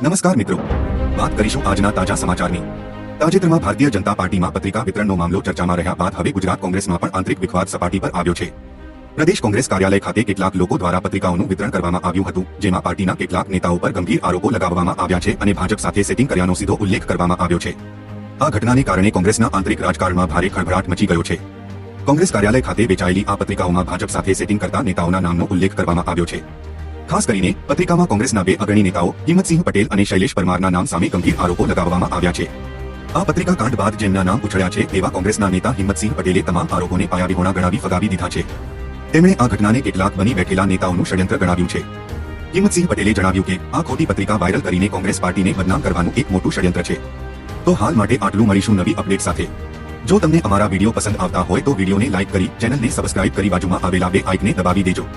નમસ્કાર મિત્રો. વાત કરીશું આજના તાજા સમાચારની. તાજેતરમાં ભારતીય જનતા પાર્ટીમાં પત્રિકા વિતરણનો મામલો ચર્ચામાં રહ્યા બાદ હવે ગુજરાત કોંગ્રેસમાં પણ આંતરિક વિખવાદ સપાટી પર આવ્યો છે. પ્રદેશ કોંગ્રેસ કાર્યાલય ખાતે કેટલાક લોકો દ્વારા પત્રિકાઓનું વિતરણ કરવામાં આવ્યું હતું, જેમાં પાર્ટીના કેટલાક નેતાઓ પર ગંભીર આરોપો લગાવવામાં આવ્યા છે અને ભાજપ સાથે સેટિંગ કર્યાનો સીધો ઉલ્લેખ કરવામાં આવ્યો છે. આ ઘટનાને કારણે કોંગ્રેસના આંતરિક રાજકારણમાં ભારે ખળભળાટ મચી ગયો છે. કોંગ્રેસ કાર્યાલય ખાતે વેચાયેલી આ પત્રિકાઓમાં ભાજપ સાથે સેટિંગ કરતા નેતાઓના નામનો ઉલ્લેખ કરવામાં આવ્યો છે. ખાસ કરીને પત્રિકામાં કોંગ્રેસના બે અગ્રણી નેતાઓ હિંમતસિંહ પટેલ અને શૈલેષ પરમારના નામ સામે ગંભીર આરોપો લગાવવામાં આવ્યા છે. આ પત્રિકા કાંડ બાદ જેમના નામ ઉછળ્યા છે તેવા કોંગ્રેસના નેતા હિંમતસિંહ પટેલે તમામ આરોપોને પાયાવિહોણા ગણાવી ફગાવી દીધા છે. તેમણે આ ઘટનાને કેટલાક બની બેઠેલા નેતાઓનું ષડયંત્ર ગણાવ્યું છે. હિંમતસિંહ પટેલે જણાવ્યું કે આ ખોટી પત્રિકા વાયરલ કરીને કોંગ્રેસ પાર્ટીને બદનામ કરવાનું એક મોટું ષડયંત્ર છે. તો હાલ માટે આટલું મળીશું નવી અપડેટ સાથે. જો તમને અમારા વીડિયો પસંદ આવતા હોય તો વિડીયોને લાઇક કરી ચેનલને સબસ્ક્રાઇબ કરી બાજુમાં આવેલા બે આઇકને દબાવી દેજો.